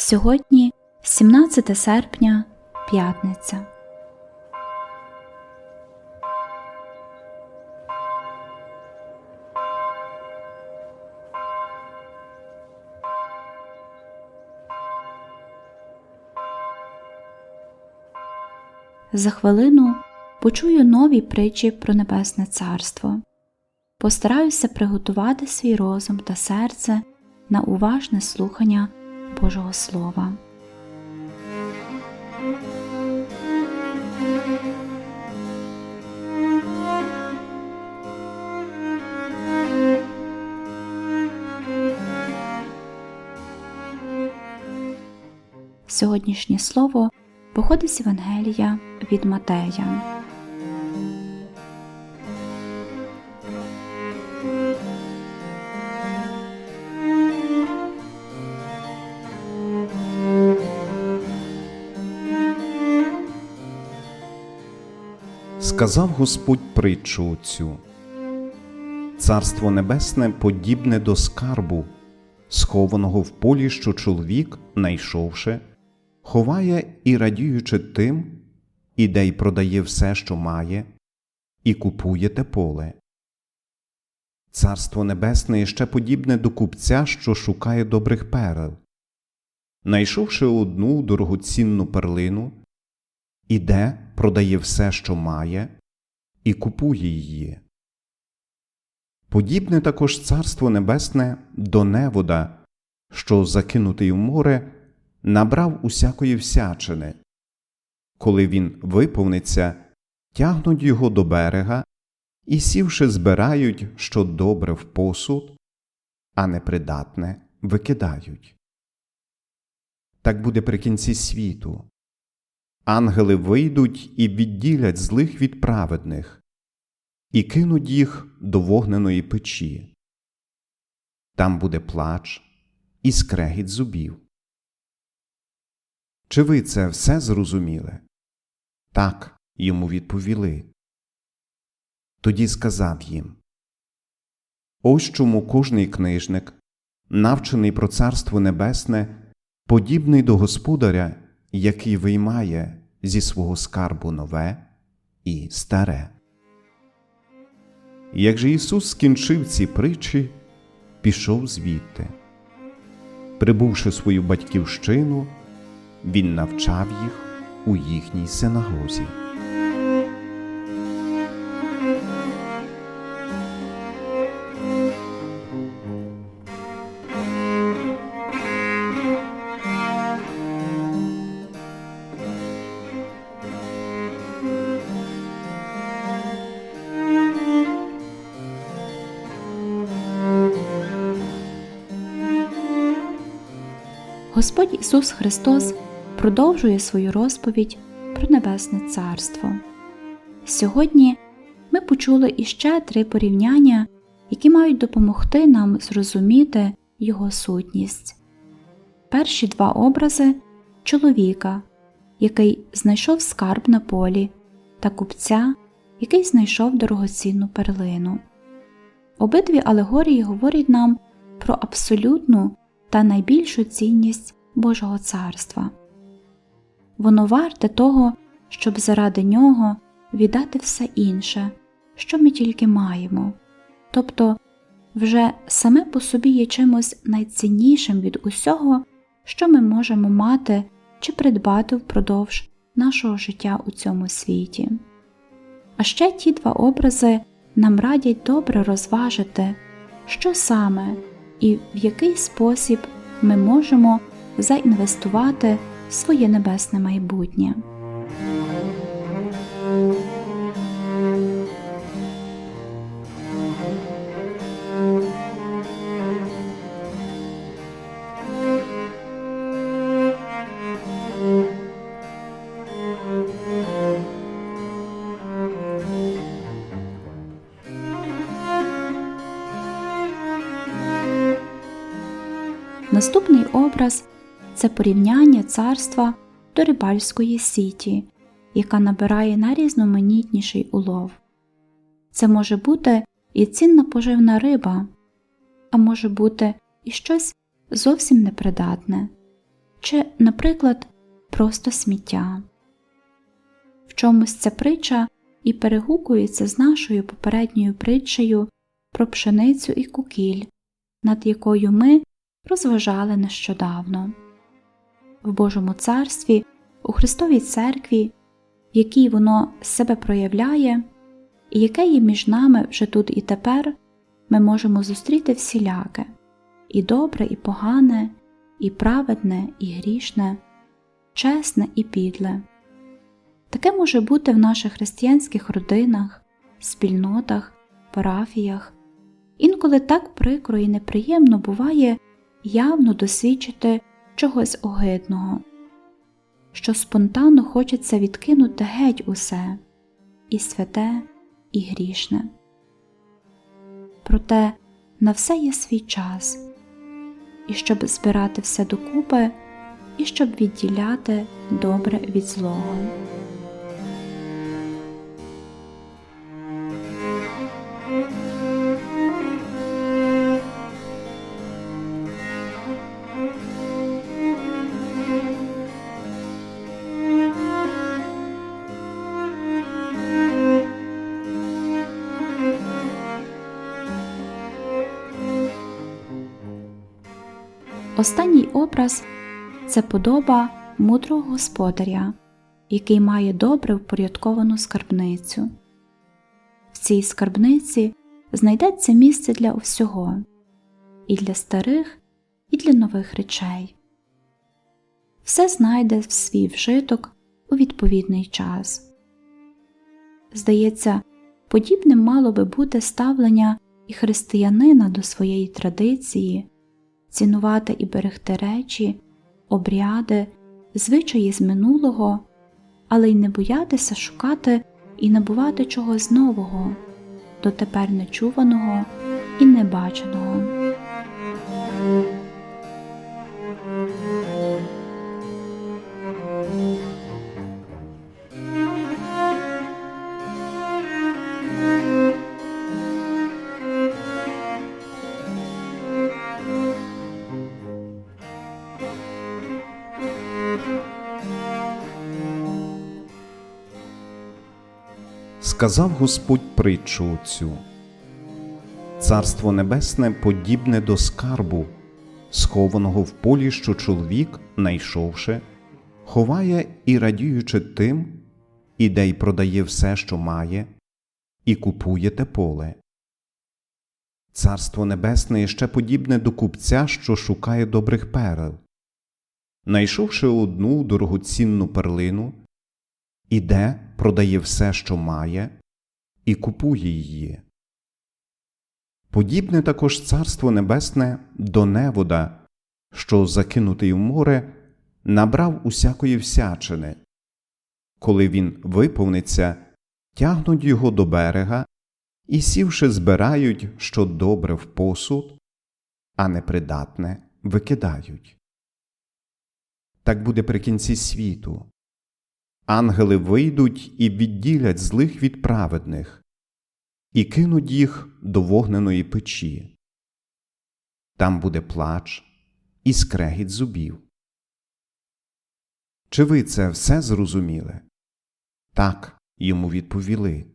Сьогодні 17 серпня, п'ятниця. За хвилину почую нові притчі про Небесне Царство. Постараюся приготувати свій розум та серце на уважне слухання Божого Слова. Сьогоднішнє слово походить з Євангелія від Матея. Сказав Господь притчу цю. Царство небесне подібне до скарбу, схованого в полі, що чоловік, найшовши, ховає і радіючи тим, іде й продає все, що має, і купує те поле. Царство небесне ще подібне до купця, що шукає добрих перел. Найшовши одну дорогоцінну перлину, іде, продає все, що має, і купує її. Подібне також царство небесне до невода, що, закинутий в море, набрав усякої всячини. Коли він виповниться, тягнуть його до берега і, сівши, збирають, що добре в посуд, а непридатне викидають. Так буде при кінці світу. Ангели вийдуть і відділять злих від праведних, і кинуть їх до вогненої печі. Там буде плач і скрегіт зубів. Чи ви це все зрозуміли? Так, йому відповіли. Тоді сказав їм Ось чому кожний книжник, навчений про Царство Небесне, подібний до господаря, який виймає зі свого скарбу нове і старе. Як же Ісус скінчив ці притчі, пішов звідти. Прибувши свою батьківщину, Він навчав їх у їхній синагозі. Господь Ісус Христос продовжує свою розповідь про Небесне Царство. Сьогодні ми почули іще три порівняння, які мають допомогти нам зрозуміти Його сутність. Перші два образи чоловіка, який знайшов скарб на полі, та купця, який знайшов дорогоцінну перлину. Обидві алегорії говорять нам про абсолютну та найбільшу цінність Божого царства. Воно варте того, щоб заради нього віддати все інше, що ми тільки маємо, тобто вже саме по собі є чимось найціннішим від усього, що ми можемо мати чи придбати впродовж нашого життя у цьому світі. А ще ті два образи нам радять добре розважити, що саме і в який спосіб ми можемо заінвестувати в своє небесне майбутнє. Наступний образ це порівняння царства до рибальської сіті, яка набирає найрізноманітніший улов. Це може бути і цінна поживна риба, а може бути і щось зовсім непридатне, чи, наприклад, просто сміття. В чомусь ця притча і перегукується з нашою попередньою притчею про пшеницю і кукіль, над якою ми розважали нещодавно. В Божому царстві, у Христовій церкві, в якій воно себе проявляє, і яке є між нами вже тут і тепер, ми можемо зустріти всіляке і добре, і погане, і праведне, і грішне, чесне і підле. Таке може бути в наших християнських родинах, спільнотах, парафіях. Інколи так прикро і неприємно буває явно досвідчити чогось огидного, що спонтанно хочеться відкинути геть усе і святе, і грішне. Проте на все є свій час, і щоб збирати все докупи, і щоб відділяти добре від злого. Останній образ це подоба мудрого господаря, який має добре впорядковану скарбницю. В цій скарбниці знайдеться місце для усього і для старих, і для нових речей. Все знайде в свій вжиток у відповідний час. Здається, подібним мало би бути ставлення і християнина до своєї традиції цінувати і берегти речі, обряди, звичаї з минулого, але й не боятися шукати і набувати чогось нового, дотепер нечуваного і небаченого. Сказав Господь притчу цю. Царство небесне подібне до скарбу, схованого в полі, що чоловік, найшовши, ховає і радіючи тим, іде й продає все, що має, і купує те поле. Царство небесне ще подібне до купця, що шукає добрих перел. Найшовши одну дорогоцінну перлину, іде, продає все, що має, і купує її. Подібне також Царство Небесне до невода, що, закинутий в море, набрав усякої всячини. Коли він виповниться, тягнуть його до берега і, сівши, збирають, що добре в посуд, а непридатне викидають. Так буде при кінці світу. Ангели вийдуть і відділять злих від праведних, і кинуть їх до вогненої печі. Там буде плач і скрегіт зубів. Чи ви це все зрозуміли? Так, йому відповіли.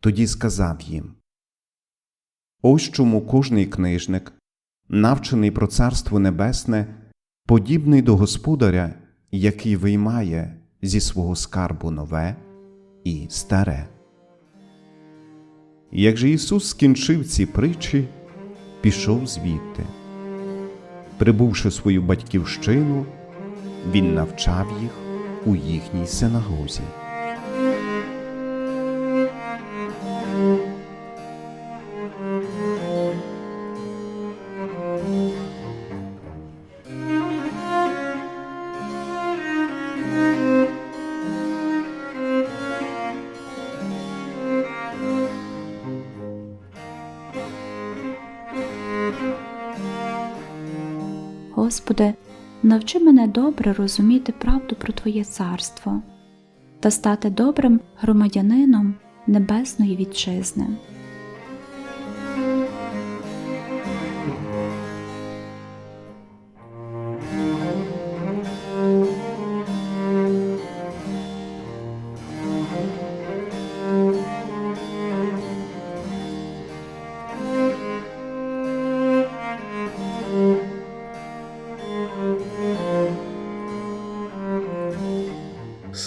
Тоді сказав їм Ось чому кожний книжник, навчений про Царство Небесне, подібний до господаря, який виймає зі свого скарбу нове і старе. Як же Ісус скінчив ці притчі, пішов звідти. Прибувши свою батьківщину, Він навчав їх у їхній синагозі. Господи, навчи мене добре розуміти правду про Твоє царство та стати добрим громадянином Небесної Вітчизни.